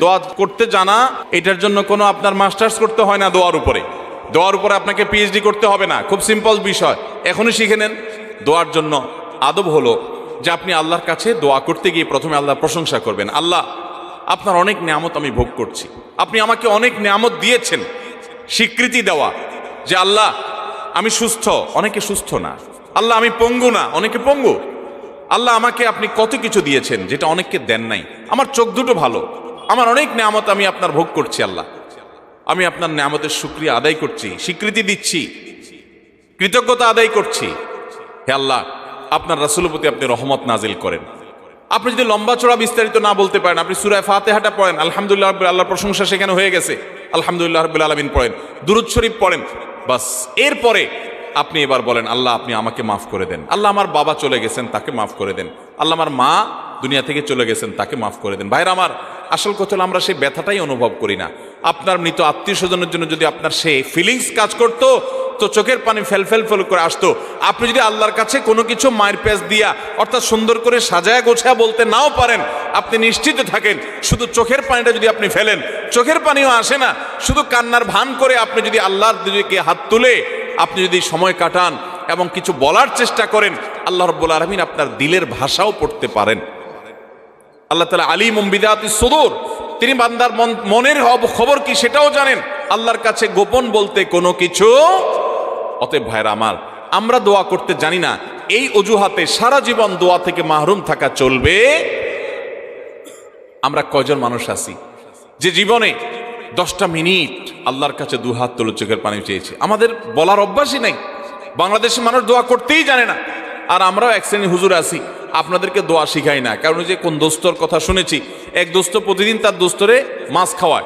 দোয়া করতে জানা, এটার জন্য কোনো আপনার মাস্টার্স করতে হয় না দোয়ার উপরে। দোয়ার উপরে আপনাকে পিএইচডি করতে হবে না, খুব সিম্পল বিষয়। এখনই শিখে নেন। দোয়ার জন্য আদব হলো যে আপনি আল্লাহর কাছে দোয়া করতে গিয়ে প্রথমে আল্লাহর প্রশংসা করবেন। আল্লাহ, আপনার অনেক নিয়ামত আমি ভোগ করছি। আপনি আমাকে অনেক নিয়ামত দিয়েছেন স্বীকৃতি দেওয়া যে আল্লাহ, আমি সুস্থ। অনেকে সুস্থ না। আল্লাহ, আমি পঙ্গু না। অনেকে পঙ্গু। আল্লাহ, আমাকে আপনি কত কিছু দিয়েছেন যেটা অনেককে দেন নাই। আমার চোখ দুটো ভালো। আমার অনেক নিয়ামত আমি আপনার ভোগ করছি, আল্লাহ। আমি আপনার নিয়ামতের সুক্রিয়া আদায় করছি, স্বীকৃতি দিচ্ছি, কৃতজ্ঞতা আদায় করছি। হে আল্লাহ, আপনার রাসুলের প্রতি আপনি রহমত নাজিল করেন। আপনি যদি লম্বা চড়া বিস্তারিত না বলতে পারেন, আপনি সুরায় ফাতেহাটা পড়েন, আলহামদুলিল্লাহ রাব্বিল আল্লাহর প্রশংসা সেখানে হয়ে গেছে। আলহামদুলিল্লাহ রবিল আলমিন পড়েন, দুরুদ শরীফ পড়েন, বাস। এরপরে আপনি এবার বলেন, আল্লাহ, আপনি আমাকে মাফ করে দেন। আল্লাহ আমার বাবা চলে গেছেন, তাকে মাফ করে দেন। আল্লাহ আমার মা দুনিয়া থেকে চলে গেছেন, তাকে মাফ করে দেন। ভাইরা আমার আসল কথা হলো আমরা সেই ব্যথাটাই অনুভব করি না। আপনার মৃত আত্মীয় স্বজনের জন্য যদি আপনার সেই ফিলিংস কাজ করতো, তো চোখের পানি ফেল ফেল ফেল করে আসতো। আপনি যদি আল্লাহর কাছে কোনো কিছু মায়ের প্যাঁচ দিয়া অর্থাৎ সুন্দর করে সাজায় গোছায়া বলতে নাও পারেন, আপনি নিশ্চিত থাকেন, শুধু চোখের পানিটা যদি আপনি ফেলেন, চোখের পানিও আসে না। শুধু কান্নার ভান করে আপনি যদি আল্লাহর দিকে হাত তুলে আপনি যদি সময় কাটান এবং কিছু বলার চেষ্টা করেন, আল্লাহ রব্বুল আলমিন আপনার দিলের ভাষাও পড়তে পারেন। আল্লাহ তালা আলী মুম্বিদাত সদুর। তিনি বান্দার মনের খবর কি সেটাও জানেন। আল্লাহর কাছে গোপন বলতে কোনো কিছু অতএব ভাইরা আমার, আমরা দোয়া করতে জানি না। এই অজুহাতে সারা জীবন দোয়া থেকে মাহরুম থাকা চলবে। আমরা কয়জন মানুষ আছি? যে জীবনে দশটা মিনিট আল্লাহর কাছে দু হাত তুলে চোখের পানি চেয়েছে। আমাদের বলার অভ্যাসই নাই। বাংলাদেশের মানুষ দোয়া করতেই জানে না। আর আমরাও এক শ্রেণি হুজুর আছি। আপনাদেরকে দোয়া শিখাই না। কারণ যে কোন দোস্তর কথা শুনেছি, এক দোস্ত প্রতিদিন তার দোস্তরে মাছ খাওয়ায়।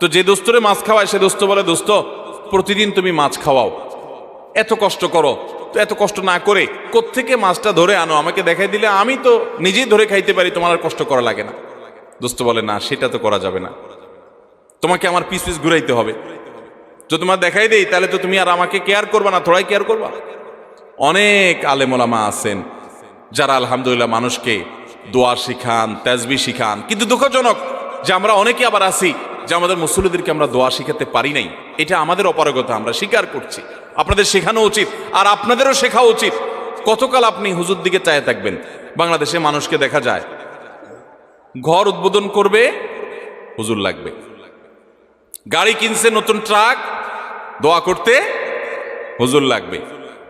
তো যে দোস্তরে মাছ খাওয়ায়, সে দোস্ত বলে, দোস্ত, প্রতিদিন তুমি মাছ খাওয়াও। এত কষ্ট করো, তো এত কষ্ট না করে কোত্থেকে মাছটা ধরে আনো? আমাকে দেখাই দিলে আমি তো নিজেই ধরে খাইতে পারি, তোমার আর কষ্ট করা লাগে না। দোস্ত বলে, না, সেটা তো করা যাবে না। তোমাকে আমার পিস পিস ঘুরাইতে হবে। যদি তোমার দেখাই দেই, তাহলে তো তুমি আর আমাকে কেয়ার করবা না, থোড়াই কেয়ার করবা? অনেক আলেমোলামা আছেন। যারা আলহামদুলিল্লাহ মানুষকে দোয়া শিখান, তেজবি শিখান, কিন্তু দুঃখজনক যে আমরা অনেকে আবার আছি যে আমাদের মুসল্লিদেরকে আমরা দোয়া শিখাতে পারি নাই। এটা আমাদের অপারগতা, আমরা স্বীকার করছি। আপনাদের শেখানো উচিত, আর আপনাদেরও শেখা উচিত। কতকাল আপনি হুজুর দিকে চায় থাকবেন? বাংলাদেশে মানুষকে দেখা যায়, ঘর উদ্বোধন করবে, হুজুর লাগবে। গাড়ি কিনছে নতুন ট্রাক, দোয়া করতে হুজুর লাগবে।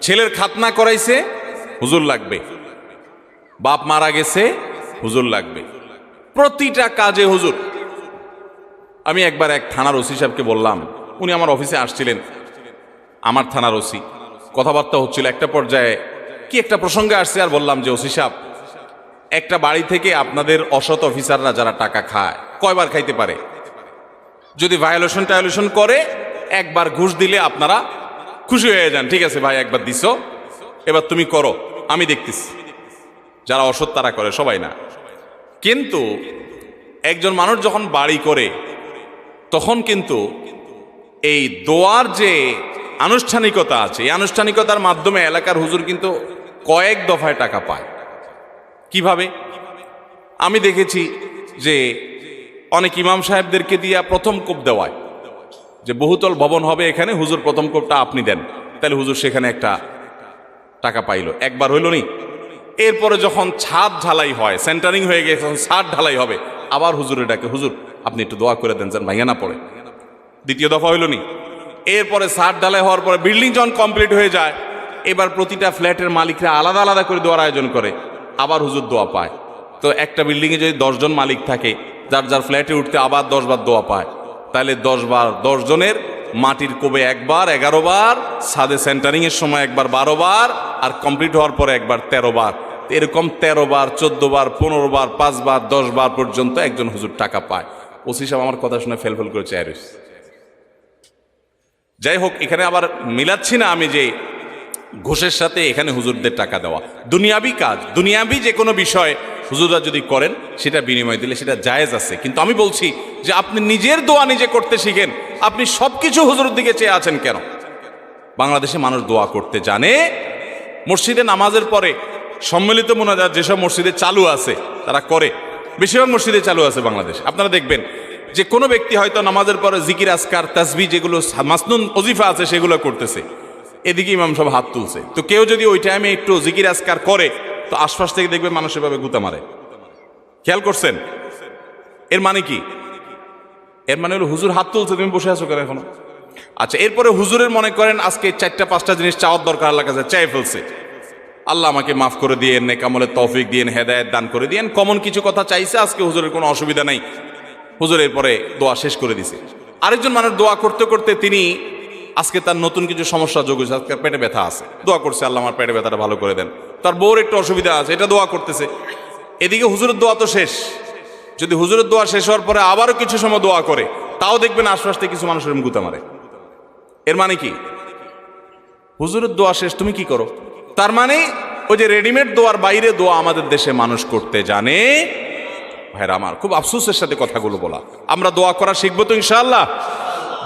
ছেলের খাতনা করাইছে, হুজুর লাগবে। বাপ মারা গেছে, হুজুর লাগবে। প্রতিটা কাজে হুজুর। আমি একবার এক থানার ওসি সাহেবকে বললাম, উনি আমার অফিসে আসছিলেন। আমার থানার ওসি। কথাবার্তা হচ্ছিল একটা পর্যায়ে, কি একটা প্রসঙ্গে আসছে আর বললাম যে, ওসি সাহেব, একটা বাড়ি থেকে আপনাদের অসৎ অফিসাররা যারা টাকা খায়, কয়বার খাইতে পারে? যদি ভায়োলেশন টায়োলেশন করে, একবার ঘুষ দিলে আপনারা খুশি হয়ে যান। ঠিক আছে ভাই, একবার দিছো। এবার তুমি করো, আমি দেখতেছি। যারা অসৎ তারা করে, সবাই না। কিন্তু একজন মানুষ যখন বাড়ি করে, তখন কিন্তু এই দোয়ার যে আনুষ্ঠানিকতা আছে, এই আনুষ্ঠানিকতার মাধ্যমে এলাকার হুজুর কিন্তু কয়েক দফায় টাকা পায়। কীভাবে? আমি দেখেছি যে অনেক ইমাম সাহেবদেরকে দিয়া প্রথম কোপ দেওয়ায়, যে বহুতল ভবন হবে এখানে, হুজুর প্রথম কোপটা আপনি দেন। তাহলে হুজুর সেখানে একটা টাকা পাইলো। একবার হইল নি? এরপরে যখন ছাদ ঢালাই হয় সেন্টারিং হয়ে গেছে যখন ছাদ ঢালাই হবে, আবার হুজুরে ডাকে, হুজুর, আপনি একটু দোয়া করে দেন, যেন ভাইয়া না পড়ে। দ্বিতীয় দফা হইল নি। এরপরে ছাদ ঢালাই হওয়ার পরে বিল্ডিং যখন কমপ্লিট হয়ে যায়, এবার প্রতিটা ফ্ল্যাটের মালিকরা আলাদা আলাদা করে দোয়ার আয়োজন করে, আবার হুজুর দোয়া পায়। তো একটা বিল্ডিংয়ে যদি দশজন মালিক থাকে, যার যার ফ্ল্যাটে উঠতে আবার দশ বার দোয়া পায়, তাহলে দশ বার দশ জনের মাটির কোবে একবার, এগারো বার, সাদে সেন্টারিং এর সময় একবার বারো বার, আর কমপ্লিট হওয়ার পরে একবার তেরো বার। এরকম তেরো বার, চোদ্দ বার, পনেরো বার, পাঁচ বার, দশ বার পর্যন্ত একজন হুজুর টাকা পায়। ওসি সাহেব আমার কথা শুনে ফেল ফেল করে চেয়ার যাই হোক, এখানে আবার মিলাচ্ছি না আমি যে ঘোষের সাথে এখানে হুজুরদের টাকা দেওয়া। দুনিয়াবি কাজ, দুনিয়াবি যে কোনো বিষয় হুজুররা যদি করেন, সেটা বিনিময় দিলে সেটা জায়েজ আছে। কিন্তু আমি বলছি যে আপনি নিজের দোয়া নিজে করতে শিখেন। আপনি সব কিছু হুজুরের দিকে চেয়ে আছেন কেন? বাংলাদেশে মানুষ দোয়া করতে জানে। মসজিদে নামাজের পরে সম্মিলিত মোনাজাত যেসব মসজিদে চালু আছে, তারা করে। বেশিরভাগ মসজিদে চালু আছে বাংলাদেশ। আপনারা দেখবেন যে কোনো ব্যক্তি হয়তো নামাজের পরে জিকির আসকার তাসবি যেগুলো মাসনুন অজিফা আছে, সেগুলো করতেছে। এদিকে ইমাম সব হাত তুলছে। তো কেউ যদি ওই টাইমে একটু জিকির আসকার করে তো আশপাশ থেকে দেখবে মানুষ এভাবে গুতা মারে। খেয়াল করছেন? এর মানে কি? এর মানে হলো হুজুর হাত তুলছে, তুমি বসে আছো কেন এখনও? আচ্ছা এরপরে হুজুরের মনে করেন, আজকে চারটা, পাঁচটা জিনিস চাওয়ার দরকার আল্লাহ কাছে চাই ফেলছে। আল্লাহ আমাকে মাফ করে দিয়েন নেকামলে তৌফিক দিয়েন, হেদায়েত দান করে দিয়েন। কমন কিছু কথা চাইছে, আজকে হুজুরের কোনো অসুবিধা নাই। হুজুর এরপরে দোয়া শেষ করে দিছে। আরেকজন মানুষ দোয়া করতে করতে তিনি আজকে তার নতুন কিছু সমস্যা যোগ হয়েছে, আজকে পেটে ব্যথা আছে। দোয়া করছে, আল্লাহ আমার পেটে ব্যথাটা ভালো করে দেন। তার বউর একটু অসুবিধা আছে, এটা দোয়া করতেছে। এদিকে হুজুরের দোয়া তো শেষ। যদি হুজুরের দোয়া শেষ হওয়ার পরে আবারও কিছু সময় দোয়া করে, তাও দেখবেন আশপাশ কিছু মানুষের গুতা মারে। এর মানে কি? হুজুরের দোয়া শেষ, তুমি কি করো? তার মানে ওই যে রেডিমেড দোয়ার বাইরে দোয়া আমাদের দেশে মানুষ করতে জানে। ভাইরা আমার, খুব আফসোসের সাথে কথাগুলো বলা। আমরা দোয়া করা শিখব তো ইনশাআল্লাহ।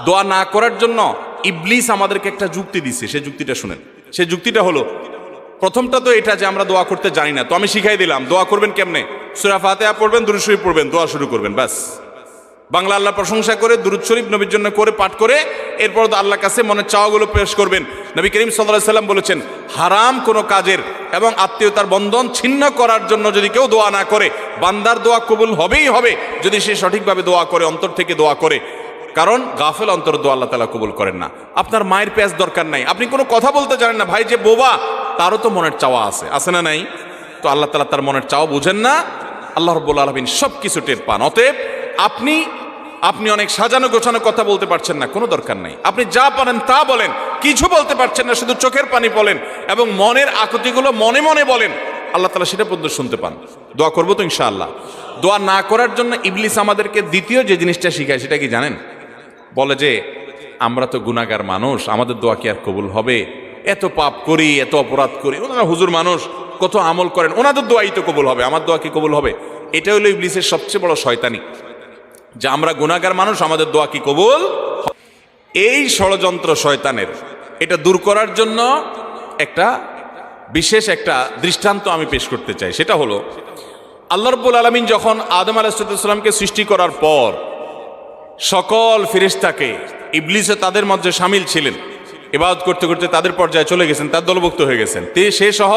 দোয়া না করার জন্য ইবলিস আমাদেরকে একটা যুক্তি দিছে। সে যুক্তিটা শুনেন। সে যুক্তিটা হলো প্রথমটা তো এটা যে আমরা দোয়া করতে জানি না। তো আমি শিখাই দিলাম। দোয়া করবেন কেমনে? সুরা ফাতেহা পড়বেন, দুরুদ শরীফ পড়বেন, দোয়া শুরু করবেন, ব্যাস। বাংলা আল্লাহ প্রশংসা করে, দুরুদ শরীফ নবীর জন্য করে, পাঠ করে, এরপর আল্লাহর কাছে মনের চাওয়াগুলো পেশ করবেন। নবী করিম সাল্লাহ সাল্লাম বলেছেন, হারাম কোনো কাজের এবং আত্মীয়তার বন্ধন ছিন্ন করার জন্য যদি কেউ দোয়া না করে, বান্দার দোয়া কবুল হবেই হবে যদি সে সঠিকভাবে দোয়া করে, অন্তর থেকে দোয়া করে। কারণ গাফেল অন্তর দোয়া আল্লাহ তালা কবুল করেন না। আপনার মায়ের পেঁয়াজ দরকার নাই। আপনি কোনো কথা বলতে জানেন না। ভাই যে বোবা তারও তো মনের চাওয়া আছে। আছে না নাই? তো আল্লাহ তালা তার মনের চাওয়া বুঝেন না। আল্লাহ রব্বুল আলমিন সব কিছু টের পান। অতএব আপনি আপনি অনেক সাজানো গোছানো কথা বলতে পারছেন না, কোনো দরকার নাই। আপনি যা পারেন তা বলেন, কিছু বলতে পারছেন না, শুধু চোখের পানি বলেন এবং মনের আকুতিগুলো মনে মনে বলেন। আল্লাহ তালা সেটা পর্যন্ত শুনতে পান। দোয়া করব তো ইনশাআল্লাহ। দোয়া না করার জন্য ইবলিস আমাদেরকে দ্বিতীয় যে জিনিসটা শিখায়, সেটা কি জানেন? বলে যে, আমরা তো গুণাগার মানুষ, আমাদের দোয়া কি আর কবুল হবে? এত পাপ করি, এত অপরাধ করি। ওনারা হুজুর মানুষ, কত আমল করেন। ওনাদের দোয়াই তো কবুল হবে। আমার দোয়া কি কবুল হবে? এটা হলো ইবলিসের সবচেয়ে বড় শয়তানি। যে আমরা গুণাগার মানুষ, আমাদের দোয়া কি কবুল এই ষড়যন্ত্র শয়তানের, এটা দূর করার জন্য একটা বিশেষ একটা দৃষ্টান্ত আমি পেশ করতে চাই। সেটা হলো, আল্লাহ রব্বুল আলমিন যখন আদম আলাহিসামকে সৃষ্টি করার পর সকল ফিরিস্তাকে ইবলিসে তাদের মধ্যে সামিল ছিলেন। ইবাদত করতে করতে তাদের পর্যায়ে চলে গেছেন, তার দলভুক্ত হয়ে গেছেন। তে সে সহ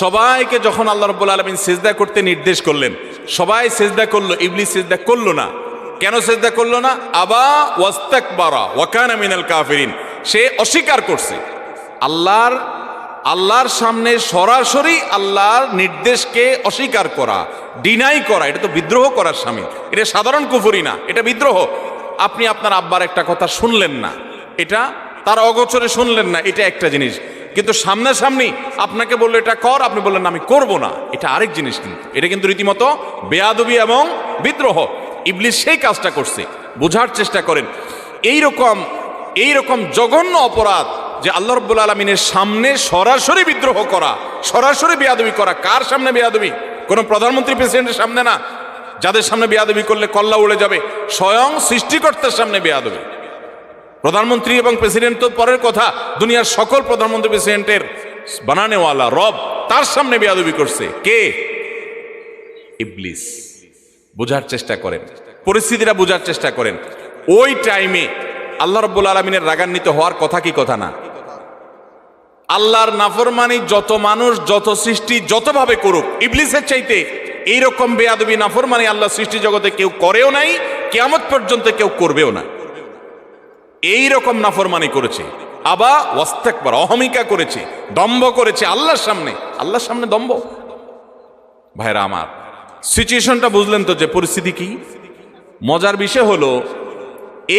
সবাইকে যখন আল্লাহ রব্বুল আলমিন সেজদা করতে নির্দেশ করলেন, সবাই সেজদা করল ইবলি সেজদা করল না। কেন সেজদা করল না? আবা ওয়াস্তাক বারা ওয়াকান মিনাল কাফিরিন। সে অস্বীকার করছে। আল্লাহর আল্লাহর সামনে সরাসরি আল্লাহর নির্দেশকে অস্বীকার করা ডিনাই করা, এটা তো বিদ্রোহ করার স্বামী। এটা সাধারণ কুফুরি না, এটা বিদ্রোহ। আপনি আপনার আব্বার একটা কথা শুনলেন না। এটা তার অগোচরে শুনলেন না, এটা একটা জিনিস। কিন্তু সামনাসামনি আপনাকে বলল, এটা কর। আপনি বললেন, আমি করব না। এটা আরেক জিনিস কিন্তু। এটা কিন্তু রীতিমতো বেয়াদবি এবং বিদ্রোহ। ইবলিস সেই কাজটা করছে। বোঝার চেষ্টা করেন। এই রকম এই রকম জঘন্য অপরাধ যে আল্লাহ রব্বুল আলমিনের সামনে সরাসরি বিদ্রোহ করা, সরাসরি বেয়াদবি করা, কার সামনে বেয়াদবি? কোনো প্রধানমন্ত্রী প্রেসিডেন্টের সামনে না। যাদের সামনে বেয়াদবি করলে কল্লা উড়ে যাবে। স্বয়ং সৃষ্টিকর্তার সামনে বেয়াদবি। প্রধানমন্ত্রী এবং প্রেসিডেন্ট তো পরের কথা, দুনিয়ার সকল প্রধানমন্ত্রী প্রেসিডেন্টের বানানেওয়ালা রব তার সামনে বেয়াদবি করছে। কে? ইবলিস। বোঝার চেষ্টা করেন। পরিস্থিতিটা বোঝার চেষ্টা করেন। ওই টাইমে আল্লাহ রব্বুল আলমিনের রাগান্বিত হওয়ার কথা কি কথা না? আল্লাহর নাফরমানি যত মানুষ, যত সৃষ্টি যতভাবে করুক, ইবলিসের চাইতে এইরকম বেয়াদবি, নাফরমানি আল্লাহ সৃষ্টি জগতে কেউ করেও নাই, কেয়ামত পর্যন্ত কেউ করবেও না। এই রকম নাফরমানি করেছে। আবা ওয়াস্তাকবার, অহমিকা করেছে, দম্ভ করেছে আল্লাহর সামনে। আল্লাহর সামনে দম্ভ। ভাইরা আমার, সিচুয়েশনটা বুঝলেন তো যে পরিস্থিতি কি? মজার বিষয় হলো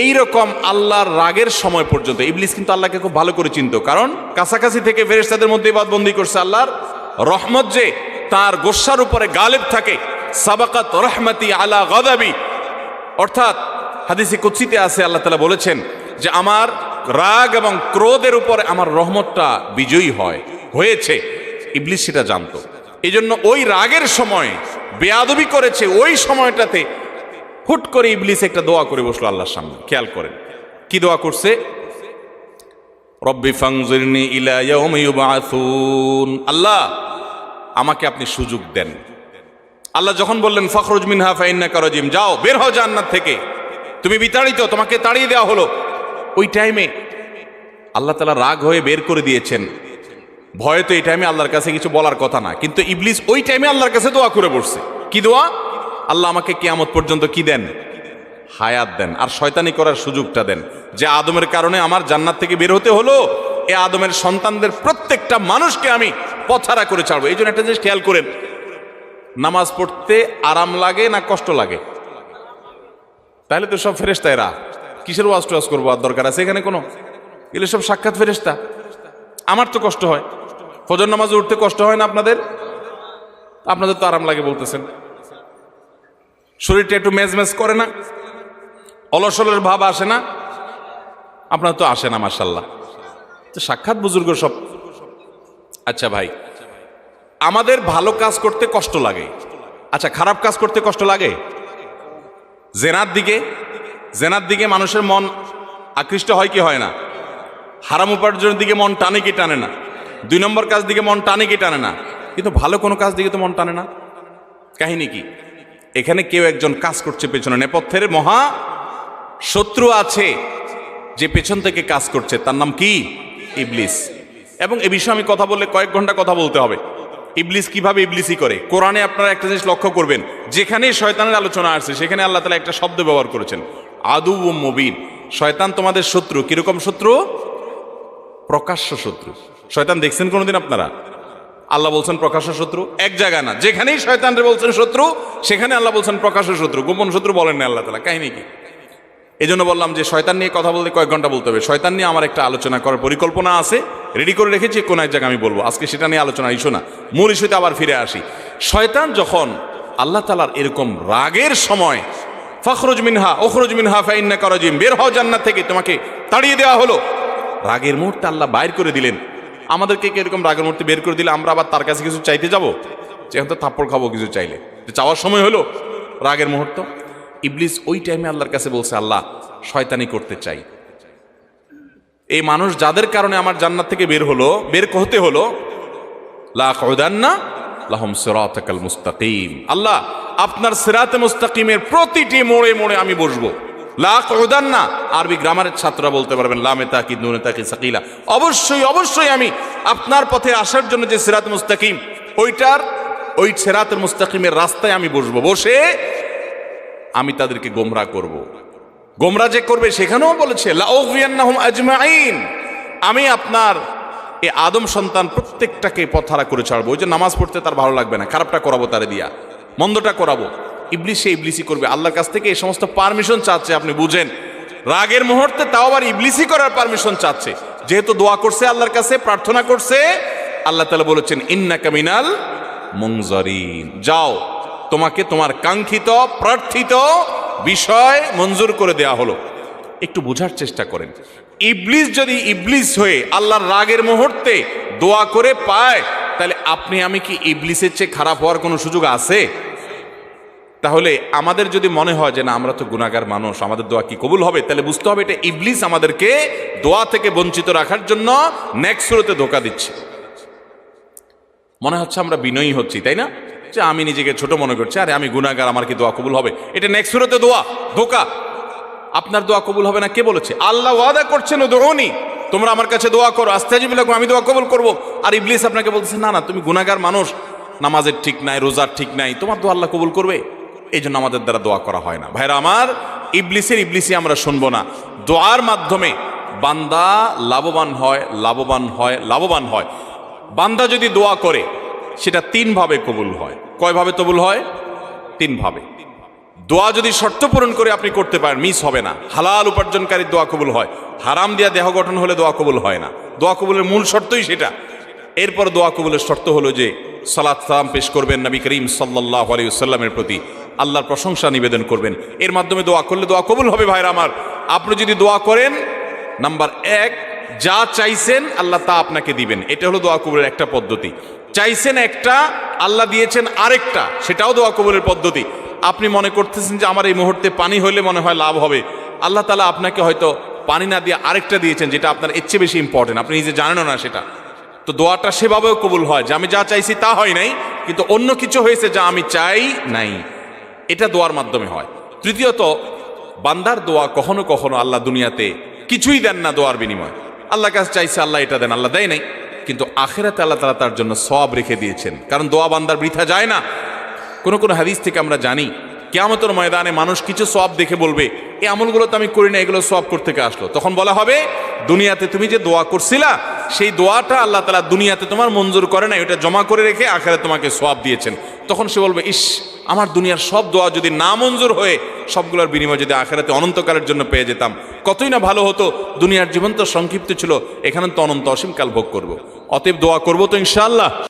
এই রকম আল্লাহর রাগের সময় পর্যন্ত, ইবলিস কিন্তু আল্লাহকে খুব ভালো করে চিনত। কারণ কাছাকাছি থেকে ফেরেস্তাদের মধ্যে বাদবন্দি করছে আল্লাহর রহমত যে তার গোসার উপরে গালেব থাকে। সাবাকাত রহমতি আলা গদাবি। অর্থাৎ হাদিসে কুচিতে আছে, আল্লাহ তালা বলেছেন যে আমার রাগ এবং ক্রোধের উপরে আমার রহমতটা বিজয়ী হয়, হয়েছে। ইবলিস সেটা জানতো। এই জন্য ওই রাগের সময়, বেয়াদবি করেছে ওই সময়টাতে হুট করে ইবলিস একটা দোয়া করে বসল আল্লাহর সামনে। খেয়াল করেন। কি দোয়া করছে? আল্লাহ, আমাকে আপনি সুযোগ দেন। আল্লাহ যখন বললেন, ফখরুজ মিনহা ফাইন্না করজিম যাও, বের হও জান্নাত থেকে। তুমি বিতাড়িত, তোমাকে তাড়িয়ে দেওয়া হলো। ওই টাইমে আল্লাহ তালা রাগ হয়ে বের করে দিয়েছেন। ভয়ে তো এই টাইমে আল্লাহর কাছে কিছু বলার কথা না। কিন্তু ইবলিস ওই টাইমে আল্লাহর কাছে দোয়া করে বসছে। কি দোয়া? আল্লাহ আমাকে কেয়ামত পর্যন্ত কি দেন? হায়াত দেন। আর শয়তানি করার সুযোগটা দেন। যে আদমের কারণে আমার জান্নাত থেকে বের হতে হলো, এ আদমের সন্তানদের প্রত্যেকটা মানুষকে আমি পথারা করে ছাড়বো। এই জন্য একটা জিনিস খেয়াল করেন, নামাজ পড়তে আরাম লাগে না কষ্ট লাগে? তাহলে তো সব ফেরেস্তা এরা কিসের ওয়াজ টোয়াজ করব? আর দরকার আছে এখানে কোনো? এগুলো সব সাক্ষাৎ ফেরেস্তা আমার তো কষ্ট হয়। ফজর নামাজে উঠতে কষ্ট হয় না আপনাদের? আপনাদের তো আরাম লাগে বলতেছেন। শরীরটা একটু মেজ মেজ করে না? অলসলের ভাব আসে না? আপনার তো আসে না মাসাল্লাহ তো সাক্ষাৎ বুজুর্গ সব। আচ্ছা ভাই, আমাদের ভালো কাজ করতে কষ্ট লাগে। আচ্ছা খারাপ কাজ করতে কষ্ট লাগে? জেনার দিকে জেনার দিকে মানুষের মন আকৃষ্ট হয় কি হয় না? হারাম উপার্জনের দিকে মন টানে কি টানে না? দুই নম্বর কাজ দিকে মন টানে কি টানে না? কিন্তু ভালো কোনো কাজ দিকে তো মন টানে না। কাহিনী কি? এখানে কেউ একজন কাজ করছে পেছনে। নেপথ্যের মহা শত্রু আছে যে পেছন থেকে কাজ করছে। তার নাম কি? ইবলিস। এবং এ বিষয়ে আমি কথা বললে কয়েক ঘণ্টা কথা বলতে হবে। ইবলিস কীভাবে ইবলিসই করে? কোরআনে আপনারা একটা জিনিস লক্ষ্য করবেন। যেখানে শয়তানের আলোচনা আসছে, সেখানে আল্লাহ তালা একটা শব্দ ব্যবহার করেছেন। আদু ও মবিন। শয়তান তোমাদের শত্রু। কীরকম শত্রু? প্রকাশ্য শত্রু। শয়তান দেখছেন কোনোদিন আপনারা? আল্লাহ বলছেন প্রকাশ্য শত্রু। এক জায়গা না। যেখানেই শয়তানরে বলছেন শত্রু, সেখানে আল্লাহ বলছেন প্রকাশ্য শত্রু। গোপন শত্রু বলেন না আল্লাহ তালা কাহিনী কি? এই জন্য বললাম যে শয়তান নিয়ে কথা বলতে কয়েক ঘণ্টা বলতে হবে। শয়তান নিয়ে আমার একটা আলোচনা করার পরিকল্পনা আছে। রেডি করে রেখেছি, কোন এক জায়গায় আমি বলব। আজকে সেটা নিয়ে আলোচনা ইস্যু না। মূল ইস্যুতে আবার ফিরে আসি। শয়তান যখন আল্লাহ তালার এরকম রাগের সময় ফখরুজ মিনহা ওখরুজ মিনহা ফাইন্না করজিম বের হও জান্নাত থেকে, তোমাকে তাড়িয়ে দেওয়া হলো। রাগের মুহূর্তে আল্লাহ বাইর করে দিলেন। আমাদেরকে কি এরকম রাগের মুহূর্তে বের করে দিলে আমরা আবার তার কাছে কিছু চাইতে যাব? যেহেতু থাপ্পড় খাব কিছু চাইলে। চাওয়ার সময় হলো রাগের মুহূর্ত। ইবলিস ওই টাইমে আল্লাহর কাছে বলছে, আল্লাহ, শয়তানি করতে চাই। এই মানুষ যাদের কারণে আমার জান্নাত থেকে বের হলো, বের হতে হলো, লা লাহম সিরাতাকাল মুস্তাকিম। আল্লাহ আপনার সিরাতে মুস্তাকিমের প্রতিটি মোড়ে মোড়ে আমি বসবো। লা কদান্না, আরবি গ্রামারের ছাত্ররা বলতে পারবেন লামে তাকি নুনে তাকি সাকিলা। অবশ্যই অবশ্যই আমি আপনার পথে আসার জন্য যে সিরাত মুস্তাকিম, ওইটার, ওই সিরাতের মুস্তাকিমের রাস্তায় আমি বসবো। বসে আমি তাদেরকে গোমরা করব। গোমরা যে করবে সেখানেও বলেছে আজমাইন। আমি আপনার এই আদম সন্তান প্রত্যেকটাকে পথহারা করে ছাড়বো। ওই যে নামাজ পড়তে তার ভালো লাগবে না, খারাপটা করাবো তারে দিয়া। মন্দটা করাবো। ইবলিস সে ইবলিসি করবে। আল্লাহর কাছ থেকে এই সমস্ত পারমিশন চাচ্ছে, আপনি বুঝেন। রাগের মুহূর্তে তাও আবার ইবলিসি করার পারমিশন চাচ্ছে। যেহেতু দোয়া করছে, আল্লাহর কাছে প্রার্থনা করছে, আল্লাহ তালা বলেছেন ইন্না কামিনাল মুংজরিন যাও, তোমাকে তোমার কাঙ্ক্ষিত, প্রার্থিত বিষয় মঞ্জুর করে দেয়া হলো। একটু বোঝার চেষ্টা করেন। ইবলিস যদি ইবলিস হয়ে আল্লাহর রাগের মুহূর্তে দোয়া করে পায়, তাহলে আপনি, আমি কি ইবলিসের চেয়ে খারাপ হওয়ার কোনো সুযোগ আছে? তাহলে আমাদের যদি মনে হয় যে না, আমরা তো গুণাগার মানুষ, আমাদের দোয়া কি কবুল হবে? তাহলে বুঝতে হবে এটা ইবলিস আমাদেরকে দোয়া থেকে বঞ্চিত রাখার জন্য নেক্সট শুরুতে ধোকা দিচ্ছে। মনে হচ্ছে আমরা বিনয়ী হচ্ছি, তাই না? যে আমি নিজেকে ছোট মনে করছি, আরে আমি গুণাগার আমার কি দোয়া কবুল হবে? এটা নেক্সট সুরতে দোয়া, ধোকা। আপনার দোয়া কবুল হবে না? কে বলেছে? আল্লাহ ওয়াদা করছেন দোনি তোমরা আমার কাছে দোয়া করো আস্তে আজমিলাকুম আমি দোয়া কবুল করব। আর ইবলিস আপনাকে বলতেছে, না না, তুমি গুণাগার মানুষ, নামাজের ঠিক নাই, রোজার ঠিক নাই, তোমার দোয়া আল্লাহ কবুল করবে। এই জন্য আমাদের দ্বারা দোয়া করা হয় না। ভাইরা আমার, ইবলিসের ইবলিসই আমরা শুনব না। দোয়ার মাধ্যমে বান্দা লাভবান হয় লাভবান হয় লাভবান হয়। বান্দা যদি দোয়া করে, সেটা তিনভাবে কবুল হয়। কয়ভাবে কবুল হয়? তিনভাবে। দোয়া যদি শর্ত পূরণ করে আপনি করতে পারেন, মিস হবে না। হালাল উপার্জনকারী দোয়া কবুল হয়। হারাম দিয়া দেহ গঠন হলে দোয়া কবুল হয় না। দোয়া কবুলের মূল শর্তই সেটা। এরপর দোয়া কবুলের শর্ত হলো যে, সালাত সালাম পেশ করবেন নবী করিম সাল্লাহ আলাইসাল্লামের প্রতি। আল্লাহর প্রশংসা নিবেদন করবেন। এর মাধ্যমে দোয়া করলে দোয়া কবুল হবে ভাইরা আমার। আপনি যদি দোয়া করেন, নাম্বার এক, যা চাইছেন আল্লাহ তা আপনাকে দিবেন। এটা হলো দোয়া কবুলের একটা পদ্ধতি। চাইছেন একটা, আল্লাহ দিয়েছেন আরেকটা, সেটাও দোয়া কবুলের পদ্ধতি। আপনি মনে করতেছেন যে আমার এই মুহূর্তে পানি হলে মনে হয় লাভ হবে। আল্লাহ তালা আপনাকে হয়তো পানি না দিয়ে আরেকটা দিয়েছেন, যেটা আপনার এর চেয়ে বেশি ইম্পর্টেন্ট আপনি নিজে জানেনও না সেটা। তো দোয়াটা সেভাবেও কবুল হয়। যে আমি যা চাইছি তা হয় নাই, কিন্তু অন্য কিছু হয়েছে যা আমি চাই নাই। এটা দোয়ার মাধ্যমে হয়। তৃতীয়ত, বান্দার দোয়া কখনো কখনো আল্লাহ দুনিয়াতে কিছুই দেন না দোয়ার বিনিময়। আল্লাহ কাছে চাইছে আল্লাহ এটা দেন, আল্লাহ দেয় নাই। কিন্তু আখেরাতে আল্লাহ তালা তার জন্য সব রেখে দিয়েছেন। কারণ দোয়া বান্দার বৃথা যায় না। কোনো কোনো হাদিস থেকে আমরা জানি, কেয়ামতের ময়দানে মানুষ কিছু সব দেখে বলবে এই আমলগুলো তো আমি করি না, এগুলো সব করতে আসলো? তখন বলা হবে, দুনিয়াতে তুমি যে দোয়া করছিলা, সেই দোয়াটা আল্লাহ তালা দুনিয়াতে তোমার মঞ্জুর করে না এটা জমা করে রেখে আখেরে তোমাকে সব দিয়েছেন। তখন সে বলবে, ইস আমার দুনিয়ার সব দোয়া যদি না মঞ্জুর হয়ে সবগুলোর বিনিময় যদি আখেরাতে অনন্তকালের জন্য পেয়ে যেতাম, কতই না ভালো হতো, দুনিয়ার জীবন তো সংক্ষিপ্ত ছিল, এখানে তো অনন্ত অসীমকাল ভোগ করব। অতএব দোয়া করব তো ইনশাআল্লাহ।